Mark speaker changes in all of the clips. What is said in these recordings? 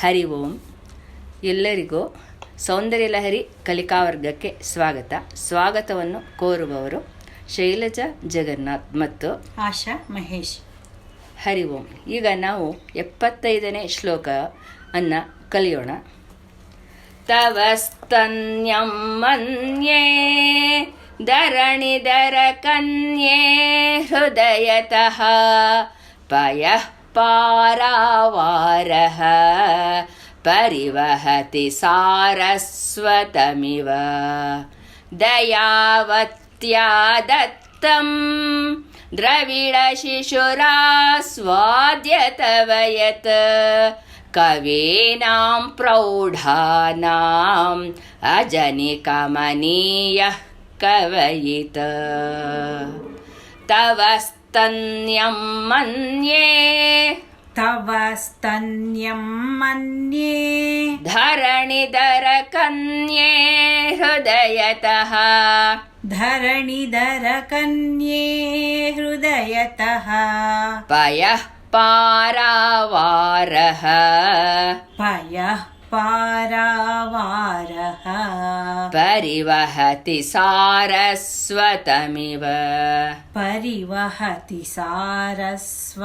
Speaker 1: ಹರಿ ಓಂ ಎಲ್ಲರಿಗೂ ಸೌಂದರ್ಯ ಲಹರಿ ಕಲಿಕಾವರ್ಗಕ್ಕೆ ಸ್ವಾಗತ. ಸ್ವಾಗತವನ್ನು ಕೋರುವವರು ಶೈಲಜಾ ಜಗನ್ನಾಥ್ ಮತ್ತು
Speaker 2: ಆಶಾ ಮಹೇಶ್.
Speaker 1: ಹರಿ ಓಂ ಈಗ ನಾವು ಎಪ್ಪತ್ತೈದನೇ ಶ್ಲೋಕ ಅನ್ನ ಕಲಿಯೋಣ. ತವ ಸ್ತನ್ಯಂ ಮನ್ಯೇ ಕನ್ಯೇ ಹೃದಯತಃ पारावारः परिवहति सारस्वतमिव। दयावत्या दत्तम् द्रविडशिशुरा स्वाद्यतवयत् कवेनां प्रौढानाम् अजनिकमनीयः कवयित। तव स्तन्यं मन्ये।
Speaker 2: तव स्तन्यं मन्ये।
Speaker 1: धरणिधरकन्ये हृदयतः।
Speaker 2: धरणिधरकन्ये हृदयतः।
Speaker 1: पयः पारावारः
Speaker 2: पारावारः
Speaker 1: परिवहति सारस्वतमिव
Speaker 2: परिवहति सारस्वतमिव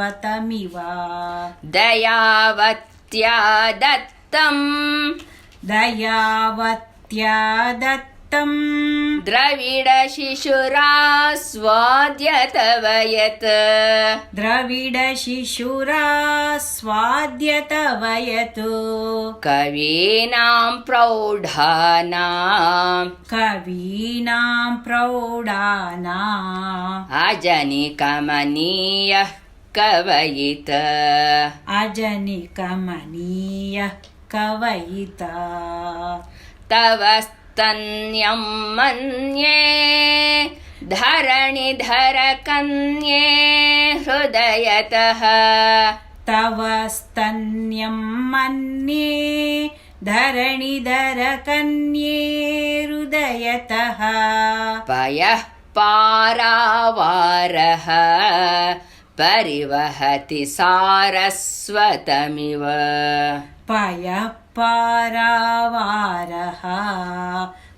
Speaker 1: दयावत्या दत्तं
Speaker 2: दयावत्या दत्तं
Speaker 1: द्रविडशिशुरा स्वाद्यतवयत्
Speaker 2: द्रविडशिशुरा स्वाद्यतवयतु
Speaker 1: कवीनां प्रौढानाम्
Speaker 2: कवीनां प्रौढानाम्
Speaker 1: अजनिकमनीयः कवयित।
Speaker 2: अजनिकमनीयः कवयिता।
Speaker 1: तव स्तन्यं मन्ये धरणिधरकन्ये हृदयतः
Speaker 2: तव स्तन्यं मन्ये धरणिधरकन्ये हृदयतः
Speaker 1: पयः पारावारः परिवहति सारस्वतमिव
Speaker 2: पयः पारावारः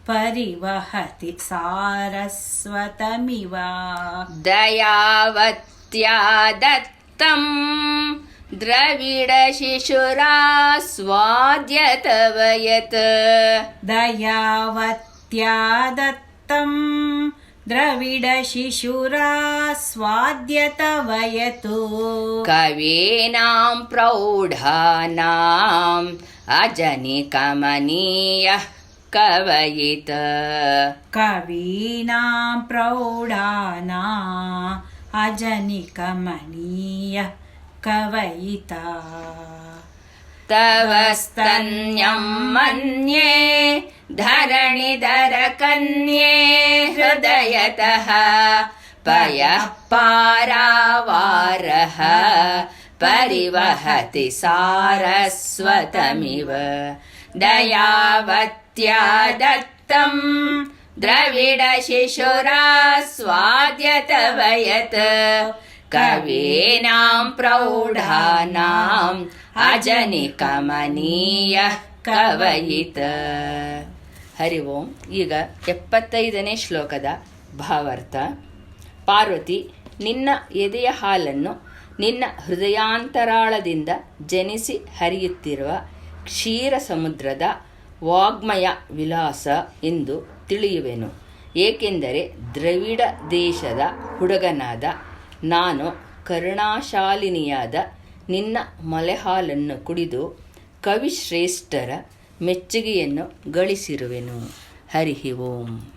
Speaker 2: परिवहति सारस्वतमिव।
Speaker 1: दयावत्या दत्तं द्रविडशिशुरा स्वाद्यतवयत्
Speaker 2: दयावत्या दत्तं द्रविडशिशुरा स्वाद्यतवयतु
Speaker 1: कवीनां प्रौढानाम् अजनिकमनीयः कवयित।
Speaker 2: कवीनां प्रौढाना अजनिकमनीयः कवयिता
Speaker 1: तव स्तन्यं मन्ये धरणिधरकन्ये हृदयतः पयः पारावारः परिवहति सारस्वतमिव। दयावत्या दत्तं द्रविडशिशुरा स्वाद्यतवयत् कवीनां प्रौढानाम् ಅಜನಿಕಮನೀಯ ಕವಯಿತ ಹರಿ ಓಂ ಈಗ ಎಪ್ಪತ್ತೈದನೇ ಶ್ಲೋಕದ ಭಾವಾರ್ಥ ಪಾರ್ವತಿ ನಿನ್ನ ಎದೆಯ ಹಾಲನ್ನು ನಿನ್ನ ಹೃದಯಾಂತರಾಳದಿಂದ ಜನಿಸಿ ಹರಿಯುತ್ತಿರುವ ಕ್ಷೀರ ಸಮುದ್ರದ ವಾಗ್ಮಯ ವಿಲಾಸ ಎಂದು ತಿಳಿಯುವೆನು ಏಕೆಂದರೆ ದ್ರವಿಡ ದೇಶದ ಹುಡುಗನಾದ ನಾನು ಕರುಣಾಶಾಲಿನಿಯಾದ ನಿನ್ನ ಮಲೆಹಾಲನ್ನು ಕುಡಿದು ಕವಿಶ್ರೇಷ್ಠರ ಮೆಚ್ಚುಗೆಯನ್ನು ಗಳಿಸಿರುವೆನು. ಹರಿಹಿ ಓಂ.